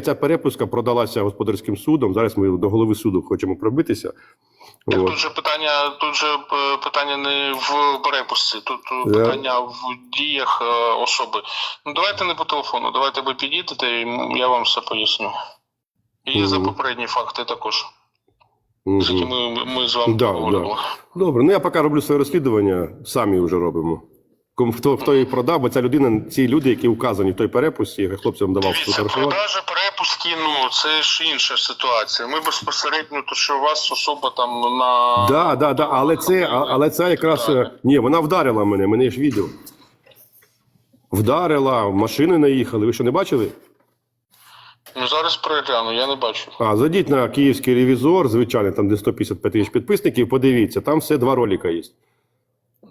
ця перепуска продалася господарським судом. Зараз ми до голови суду хочемо пробитися. Так тут же питання, тут же е, питання не в перепустці, тут е, Да. питання в діях е, особи. Ну давайте не по телефону, давайте ви підійдете, і я вам все поясню. І за попередні факти також, Мгм. з якими ми, ми з вами Да, поговорили. Добре, ну я поки роблю своє розслідування, самі вже робимо. Кому хто, хто її продав, бо ця людина, ці люди, які вказані в той перепусті, я хлопцям давав Дивіться, продажа перепустки, ну це ж інша ситуація. Ми безпосередньо, то що у вас особа там на Да, да, да, але це, але це якраз ні, вона вдарила мене, мене ж відео. Вдарила, машини наїхали. Ви що не бачили? ну зараз перегляну, я не бачу. А зайдіть на київський ревізор, звичайно, там де 155 тисяч підписників. Подивіться, там все два ролика є.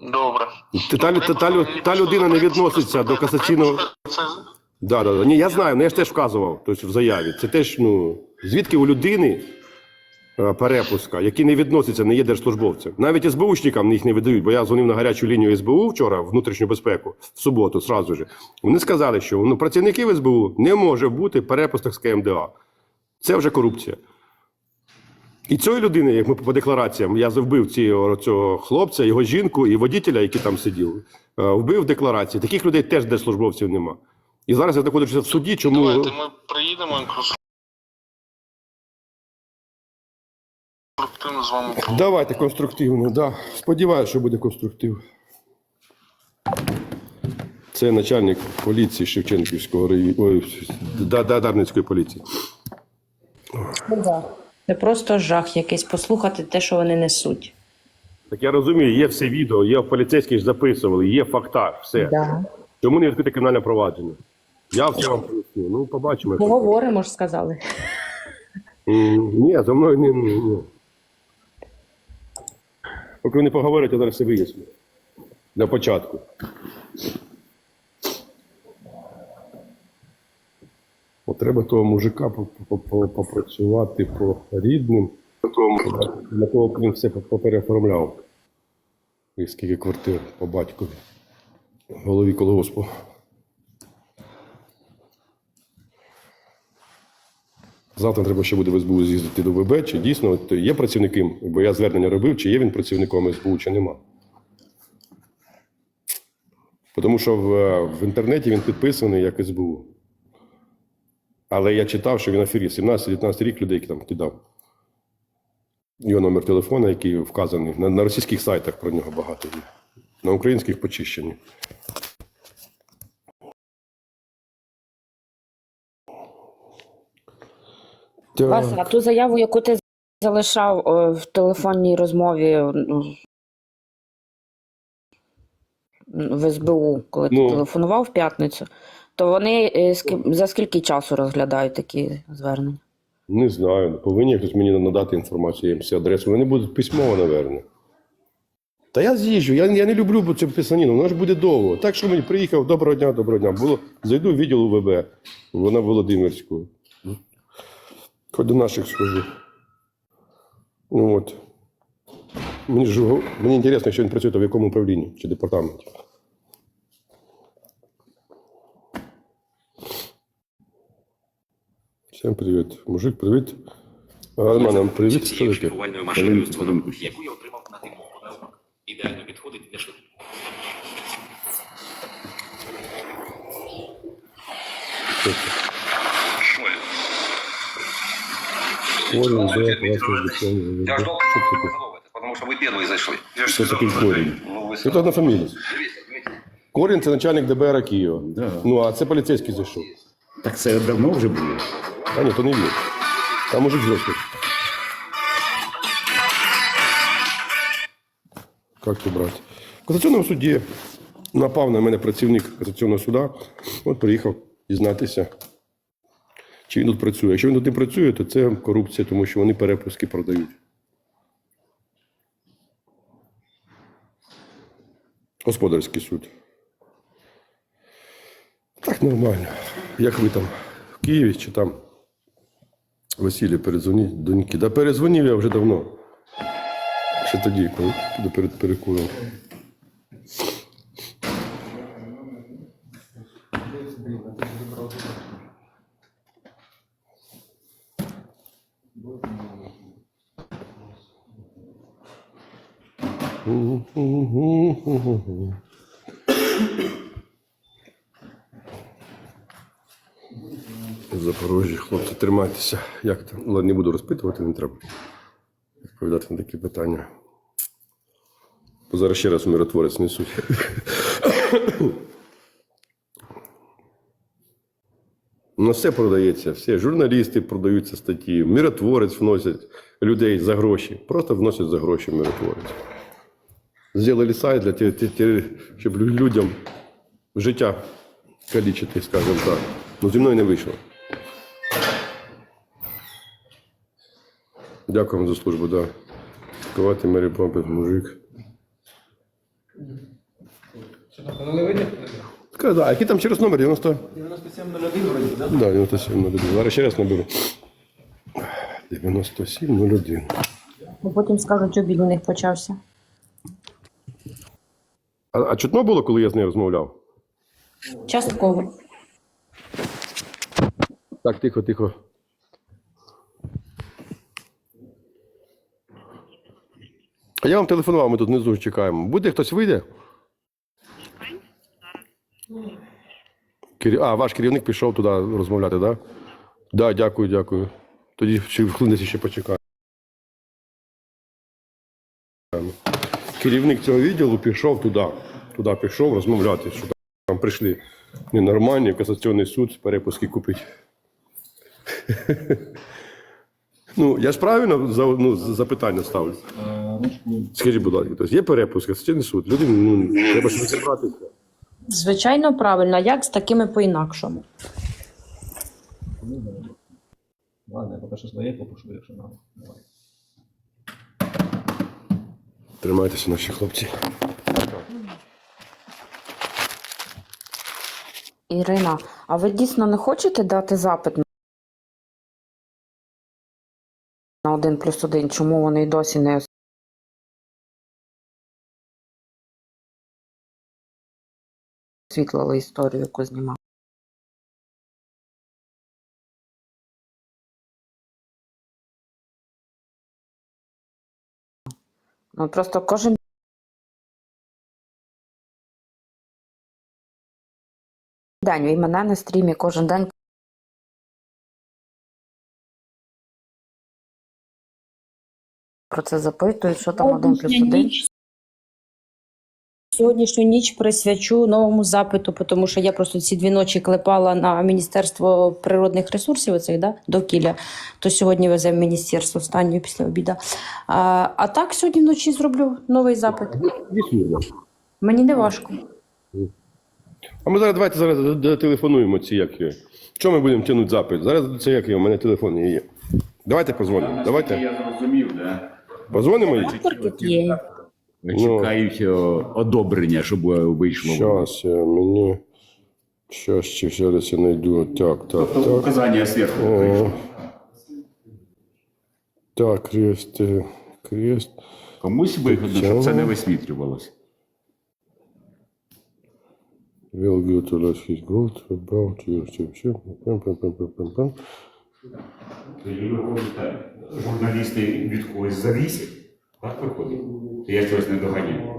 Добре. Та, та, та, та, людина не відноситься до касаційного. Да, да, да. Ні, я знаю, ну я ж теж вказував тобто в заяві. Це теж, ну, звідки у людини е, перепуска, які не відносяться, не є держслужбовцем. Навіть СБУшникам їх не видають, бо я дзвонив на гарячу лінію СБУ вчора, внутрішню безпеку, в суботу, сразу же. Вони сказали, що ну, працівників СБУ не може бути перепусток з КМДА. Це вже корупція. І цієї людини, як ми по деклараціям, я вбив цього, цього хлопця, його жінку і водителя, який там сидів, е, вбив в декларації. Таких людей теж держслужбовців нема. І зараз я знаходжуся в суді, чому. Давайте ми приїдемо конструктивно з вами. Давайте конструктивно, да. Сподіваюся, що буде конструктив. Це начальник поліції Шевченківського району, ой, да, да, поліції. Це просто жах якийсь послухати те, що вони несуть. Так я розумію, є все відео, є поліцейські ж записували, є факта, все. Да. Чому не відкрите кримінальне провадження? Я все вам поясню. Ну, побачимо. Поговоримо ж сказали. М, Ні, за мною не. ні, ні. Поки ви не поговорите, я зараз все виясню. Для початку. Треба того мужика по- по- по- попрацювати по рідним, на кого він все по- попереоформляв. І скільки квартир по батькові. Голові колгоспу. Завтра треба ще буде в СБУ з'їздити до ВБ, чи дійсно от є працівники, бо я звернення робив, чи є він працівником СБУ, чи нема. Тому що в, в інтернеті він підписаний як СБУ. Але я читав, що він аферіст. 17-19 рік людей там кидав. Його номер телефона, який вказаний. На, на російських сайтах про нього багато є. На українських почищені. Так. Вася, а ту заяву, яку ти залишав е, в телефонній розмові ну, в СБУ, коли Ну. ти телефонував в п'ятницю, то вони е, за скільки часу розглядають такі звернення? Не знаю, повинні хтось мені надати інформацію, їм всі адресу. Вони будуть письмово, напевно. Та я з'їжджу, я, я не люблю цю писаніну, воно ж буде довго. Так що мені приїхав, доброго дня, доброго дня. Було, зайду в відділ УВБ, вона Володимирську. Хоч до наших схожу. Ну от. Мені ж мені інтересно, що він працює в якому управлінні чи департаменті. Всім привіт. Мужик, привіт. Роман, привіт. Що цією таке? шліфувальною машиною з водом, яку я отримав на тему подарунок. Ідеально підходить для швидкого. Що це? Корінь, де, класно, дитина, Я ждал, Що что таке? вы поздороваетесь, потому что вы первые зашли. Що такий корінь? Ну, вы Це одна фамілія. Дивіться, дивіться. Корінь це начальник ДБР Києва. Да. Ну, а це поліцейський зайшов. Так це давно вже було. А ні, то не він. Там мужик зростий. Як ти, брат? В касаційному суді напав на мене працівник касаційного суда. От приїхав дізнатися, чи він тут працює. Якщо він тут не працює, то це корупція, тому що вони перепуски продають. Господарський суд. Так нормально. Як ви там в Києві чи там? Василій, передзвоніть доньки. Да перезвонив я вже давно. Ще тоді, коли перед перекуром. Запорожжя, хлопці, тримайтеся. Як там? Ладно, не буду розпитувати, не треба відповідати на такі питання. Бо зараз ще раз миротворець несуть. У нас все продається, все. Журналісти продаються статті, миротворець вносять людей за гроші. Просто вносять за гроші миротворець. Зробили сайт для те, те, те, щоб людям життя калічити, скажімо так. Ну, зі мною не вийшло. Дякуємо за службу, да. Ковати Мері Попит, мужик. Така, да. Який там через номер? 90? 9701 вроді, так? Да, 9701. Зараз ще раз наберу. 9701. Бо потім скажуть, обід у них почався. А, а чутно було, коли я з нею розмовляв? Частково. Так, тихо, тихо. Я вам телефонував, ми тут внизу чекаємо. Буде хтось вийде? Кер... А, ваш керівник пішов туди розмовляти, так? Да? Так, да, дякую, дякую. Тоді ще хвилинці ще почекаємо. Керівник цього відділу пішов туди. Туди пішов розмовляти, що там прийшли ненормальні, в касаційний суд, перепуски купить. Ну, я ж правильно за, ну, запитання ставлю. Скажіть, будь ласка, тобто є перепуск, касаційний суд. Люди, ну, треба ж розібратися. Звичайно, правильно. А Як з такими по-інакшому? Ладно, я поки що своє попишу, якщо надо. Давай. Тримайтеся, наші хлопці. Ірина, а ви дійсно не хочете дати запит на один плюс один? Чому вони й досі не освітлили історію, яку знімав? Ну просто кожен день і мене на стрімі кожен день про це запитують, що там один плюс один. Сьогоднішню ніч присвячу новому запиту, тому що я просто ці дві ночі клепала на Міністерство природних ресурсів, оцих, да, довкілля, то сьогодні везе в міністерство останньою після обіда. А, а так сьогодні вночі зроблю новий запит. Мені не важко. А ми зараз давайте зараз телефонуємо ці як є. Що ми будемо тягнути запит? Зараз це як є, у мене телефон є. Давайте позвонимо. Давайте. Я зрозумів, да. Позвонимо їй. Паспорт. Чекають одобрення, щоб е, вийшло. Щас, я мені. Щас, чи зараз я знайду. Так, так, так. Указання зверху. О. Так, крест, е, крест. Комусь вигодно, щоб це не висвітлювалося. Will go to last his gold about your chip. Пам, пам, пам. Журналісти від когось завісять. Так виходить. Я щось не доганяю.